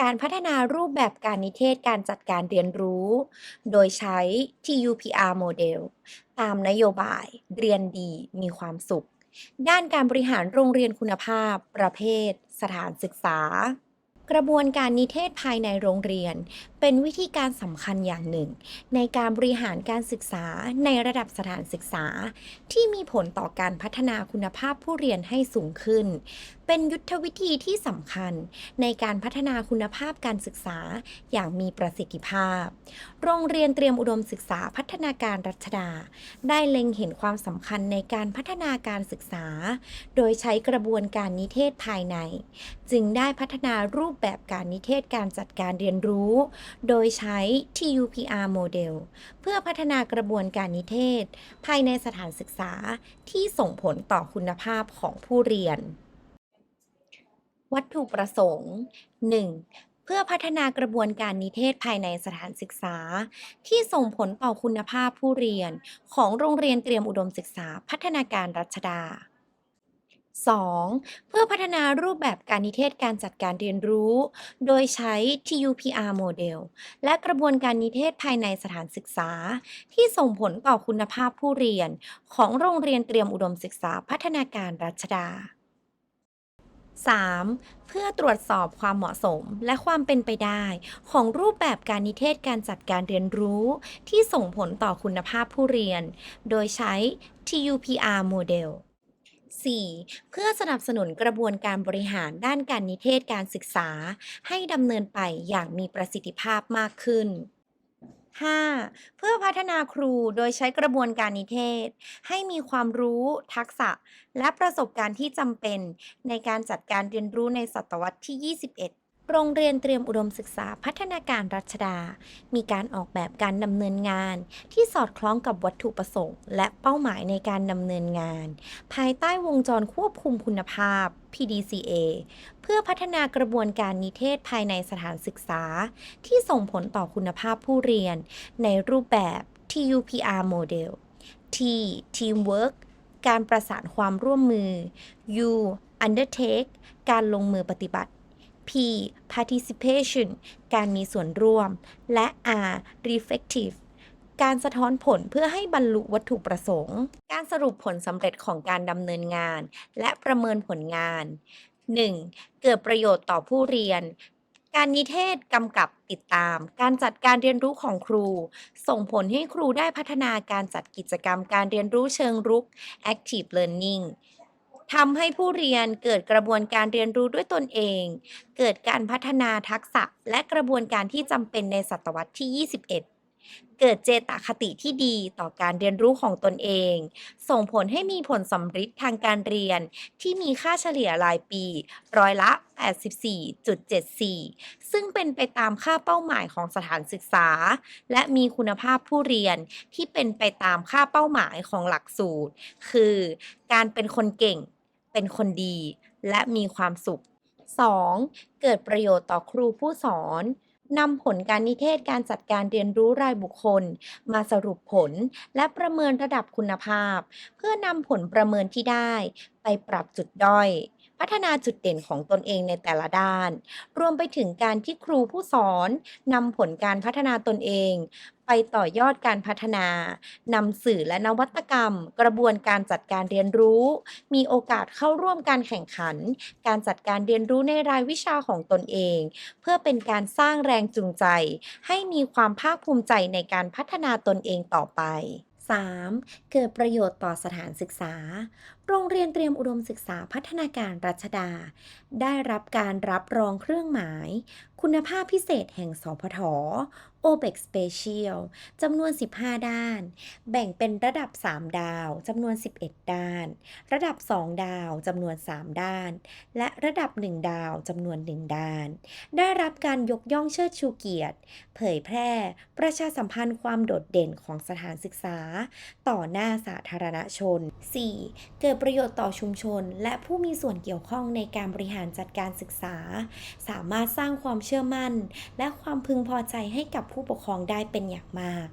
การพัฒนารูปแบบการนิเทศการจัดการเรียนรู้ โดยใช้ TUPR โมเดลตามนโยบาย เรียนดีมีความสุข ด้านการบริหารโรงเรียนคุณภาพ ประเภท สถานศึกษา กระบวนการนิเทศภายในโรงเรียน เป็นวิธีการสำคัญอย่างหนึ่ง ในการบริหารการศึกษาในระดับสถานศึกษา ที่มีผลต่อการพัฒนาคุณภาพผู้เรียนให้สูงขึ้น เป็นยุทธวิธีที่สำคัญในการพัฒนาคุณภาพการศึกษาอย่างมีประสิทธิภาพ โรงเรียนเตรียมอุดมศึกษาพัฒนาการรัชดา ได้เล็งเห็นความสำคัญในการพัฒนาการศึกษา โดยใช้กระบวนการนิเทศภายใน จึงได้พัฒนารูปแบบการนิเทศการจัดการเรียนรู้ โดยใช้ TUPR โมเดลเพื่อพัฒนากระบวนการนิเทศ ภายในสถานศึกษาที่ส่งผลต่อคุณภาพของผู้เรียน วัตถุประสงค์ 1. เพื่อพัฒนากระบวนการนิเทศภายในสถานศึกษา ที่ส่งผลต่อคุณภาพผู้เรียน ของโรงเรียนเตรียมอุดมศึกษา พัฒนาการรัชดา 2. เพื่อพัฒนารูปแบบการนิเทศการจัดการเรียนรู้ โดยใช้ TUPR โมเดล และกระบวนการนิเทศภายในสถานศึกษา ที่ส่งผลต่อคุณภาพผู้เรียน ของโรงเรียนเตรียมอุดมศึกษาพัฒนาการรัชดา 3. เพื่อตรวจสอบความเหมาะสมและความเป็นไปได้ ของรูปแบบการนิเทศการจัดการเรียนรู้ ที่ส่งผลต่อคุณภาพผู้เรียน โดยใช้ TUPR โมเดล 4. เพื่อสนับสนุนกระบวนการบริหารด้านการนิเทศการศึกษา ให้ดำเนินไปอย่างมีประสิทธิภาพมากขึ้น 5. เพื่อพัฒนาครูโดยใช้กระบวนการนิเทศ ให้มีความรู้ทักษะ และประสบการณ์ที่จำเป็น ในการจัดการเรียนรู้ในศตวรรษที่ 21 โรงเรียนเตรียมอุดมศึกษาพัฒนาการรัชดา มีการออกแบบการดำเนินงาน ที่สอดคล้องกับวัตถุประสงค์ และเป้าหมายในการดำเนินงาน ภายใต้วงจรควบคุมคุณภาพ PDCA เพื่อพัฒนากระบวนการนิเทศภายในสถานศึกษา ที่ส่งผลต่อคุณภาพผู้เรียน ในรูปแบบ TUPR โมเดล T Teamwork การประสานความร่วมมือ U Undertake การลงมือปฏิบัติ P participation การมีส่วนร่วม และ R reflective การสะท้อนผลเพื่อให้บรรลุวัตถุประสงค์ การสรุปผลสำเร็จของการดำเนินงาน และประเมินผลงาน 1. เกิดประโยชน์ต่อผู้เรียน การนิเทศกำกับติดตาม การจัดการเรียนรู้ของครู ส่งผลให้ครูได้พัฒนาการจัดกิจกรรมการเรียนรู้เชิงรุก active learning ทำให้ผู้เรียนเกิดกระบวนการเรียนรู้ด้วยตนเอง เกิดการพัฒนาทักษะและกระบวนการที่จำเป็นในศตวรรษที่ 21 เกิดเจตคติที่ดีต่อการเรียนรู้ของตนเอง ส่งผลให้มีผลสำฤทธิ์ทางการเรียนที่มีค่าเฉลี่ยรายปีร้อยละ 84.74 ซึ่งเป็นไปตามค่าเป้าหมายของสถานศึกษา และมีคุณภาพผู้เรียนที่เป็นไปตามค่าเป้าหมายของหลักสูตร คือ การเป็นคนเก่ง เป็นคนดีและมีความสุข 2. เกิดประโยชน์ต่อครูผู้สอนนำผลการนิเทศการจัดการเรียนรู้รายบุคคล มาสรุปผลและประเมินระดับคุณภาพ เพื่อนำผลประเมินที่ได้ ไปปรับจุดด้อย พัฒนาจุดเด่นของตนเองในแต่ละด้าน รวมไปถึงการที่ครูผู้สอนนำผลการพัฒนาตนเอง ไปต่อยอดการพัฒนานำสื่อและนวัตกรรม กระบวนการจัดการเรียนรู้ มีโอกาสเข้าร่วมการแข่งขัน การจัดการเรียนรู้ในรายวิชาของตนเอง เพื่อเป็นการสร้างแรงจูงใจ ให้มีความภาคภูมิใจในการพัฒนาตนเองต่อไป 3. เกิดประโยชน์ต่อสถานศึกษา โรงเรียนเตรียมอุดมศึกษาพัฒนาการรัชดา ได้รับการรับรองเครื่องหมาย คุณภาพพิเศษแห่งสพท OPEC Special จำนวน 15 ด้าน แบ่งเป็นระดับ 3 ดาวจำนวน 11 ด้าน ระดับ 2 ดาวจำนวน 3 ด้าน และระดับ 1 ดาวจำนวน 1 ด้าน ได้รับการยกย่องเชิดชูเกียรติ เผยแพร่ ประชาสัมพันธ์ความโดดเด่นของสถานศึกษา ต่อหน้าสาธารณชน 4. เกิดประโยชน์ต่อชุมชน และผู้มีส่วนเกี่ยวข้องในการบริหารจัดการศึกษา สามารถสร้างความเชื่อมั่น และความพึงพอใจให้กับผู้ปกครองได้เป็นอย่างมาก